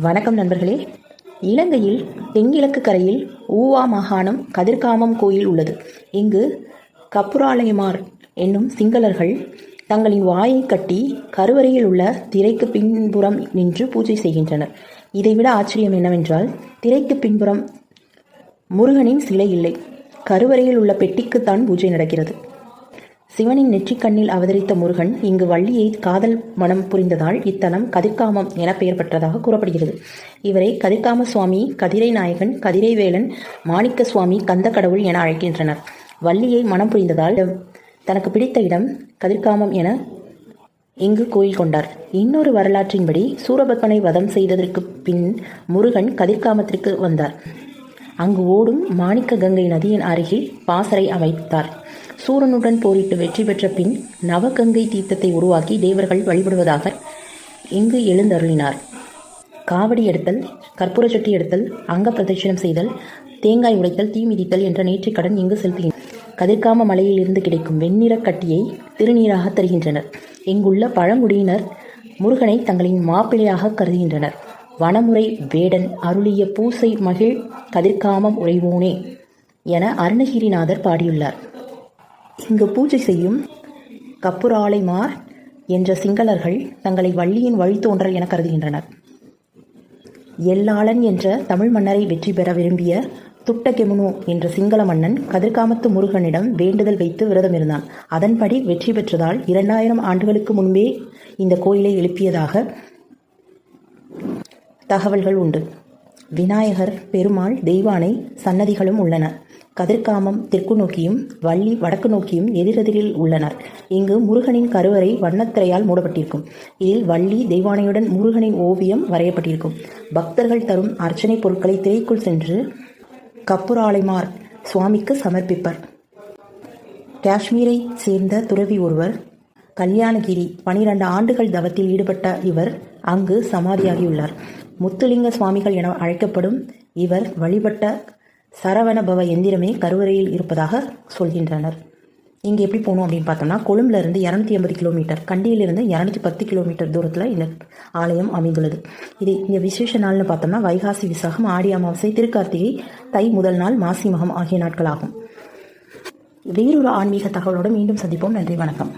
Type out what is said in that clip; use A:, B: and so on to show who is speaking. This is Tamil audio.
A: வணக்கம் நண்பர்களே. இலங்கையில் தென்கிழக்கு கரையில் ஊவா மாகாணம் கதிர்காமம் கோயில் உள்ளது. இங்கு கப்புராலயமார் என்னும் சிங்களர்கள் தங்களின் வாயை கட்டி கருவறையில் உள்ள திரைக்கு பின்புறம் நின்று பூஜை செய்கின்றனர். இதைவிட ஆச்சரியம் என்னவென்றால் திரைக்கு பின்புறம் முருகனின் சிலை இல்லை. கருவறையில் உள்ள பெட்டிக்குத்தான் பூஜை நடக்கிறது. சிவனின் நெற்றிக்கண்ணில் அவதரித்த முருகன் இங்கு வள்ளியை காதல் மனம் புரிந்ததால் இத்தலம் கதிர்காமம் என பெயர் பெற்றதாக கூறப்படுகிறது. இவரை கதிர்காம சுவாமி கதிரை நாயகன் கதிரை வேலன் மாணிக்க சுவாமி கந்த கடவுள் என அழைக்கின்றனர். வள்ளியை மனம் புரிந்ததால் தனக்கு பிடித்த இடம் கதிர்காமம் என இங்கு கோயில் கொண்டார். இன்னொரு வரலாற்றின்படி சூரபத்மனை வதம் செய்ததற்கு பின் முருகன் கதிர்காமத்திற்கு வந்தார். அங்கு ஓடும் மாணிக்க கங்கை நதியின் அருகில் பாசறை அமைத்தார். சூரனுடன் போரிட்டு வெற்றி பெற்ற பின் நவகங்கை தீர்த்தத்தை உருவாக்கி தேவர்கள் வழிபடுவதாக இங்கு எழுந்தருளினார். காவடி எடுத்தல் கற்பூர சட்டி எடுத்தல் அங்க பிரதட்சணம் செய்தல் தேங்காய் உடைத்தல் தீ மிதித்தல் என்ற நேற்றிக்கடன் இங்கு செலுத்துகின்றனர் கதிர்காம மலையிலிருந்து கிடைக்கும் வெண்ணிறக் கட்டியை திருநீராக தருகின்றனர். இங்குள்ள பழங்குடியினர் முருகனை தங்களின் மாப்பிள்ளையாக கருதுகின்றனர். வனமுறை வேடன் அருளிய பூசை மகிழ் கதிர்காமம் உறைவோனே என அருணகிரிநாதர் பாடியுள்ளார். இங்கு பூஜை செய்யும் கப்புராளைமார் என்ற சிங்களர்கள் தங்களை வள்ளியின் வழித்தோன்றல் என கருதுகின்றனர். எல்லாளன் என்ற தமிழ் மன்னரை வெற்றி பெற விரும்பிய துட்டகெமுனு என்ற சிங்கள மன்னன் கதிர்காமத்து முருகனிடம் வேண்டுதல் வைத்து விரதம் இருந்தான். அதன்படி வெற்றி பெற்றதால் இரண்டாயிரம் ஆண்டுகளுக்கு முன்பே இந்த கோயிலை எழுப்பியதாக தகவல்கள் உண்டு. விநாயகர் பெருமாள் தெய்வானை சன்னதிகளும் உள்ளன. கதிர்காமம் தெற்கு நோக்கியும் வள்ளி வடக்கு நோக்கியும் எதிரெதிரில் உள்ளனர். இங்கு முருகனின் கருவறை வண்ணத்திரையால் மூடப்பட்டிருக்கும். இதில் வள்ளி தெய்வானையுடன் முருகனின் ஓவியம் வரையப்பட்டிருக்கும். பக்தர்கள் தரும் அர்ச்சனை பொருட்களை திரைக்குள் சென்று கப்புராளைமார் சுவாமிக்கு சமர்ப்பிப்பர். காஷ்மீரை சேர்ந்த துறவி ஒருவர் கல்யாணகிரி பனிரெண்டு ஆண்டுகள் தவத்தில் ஈடுபட்ட இவர் அங்கு சமாதியாகியுள்ளார். முத்துலிங்க சுவாமிகள் என அழைக்கப்படும் இவர் வழிபட்ட சரவணபவ எந்திரமே கருவறையில் இருப்பதாக சொல்கின்றனர். இங்கே எப்படி போகணும் அப்படின்னு பார்த்தோம்னா கொழும்புல இருந்து இரநூத்தி ஐம்பது கிலோமீட்டர் கண்டியிலிருந்து இரநூத்தி பத்து கிலோமீட்டர் தூரத்தில் இந்த ஆலயம் அமைந்துள்ளது. இது இங்கே விசேஷ நாள்னு பார்த்தோம்னா வைகாசி விசாகம் ஆடி அமாவாசை திருக்கார்த்திகை தை முதல் நாள் மாசி மகம் ஆகிய நாட்களாகும் வேறொரு ஆன்மீக தகவலோடு மீண்டும் சந்திப்போம். நன்றி வணக்கம்.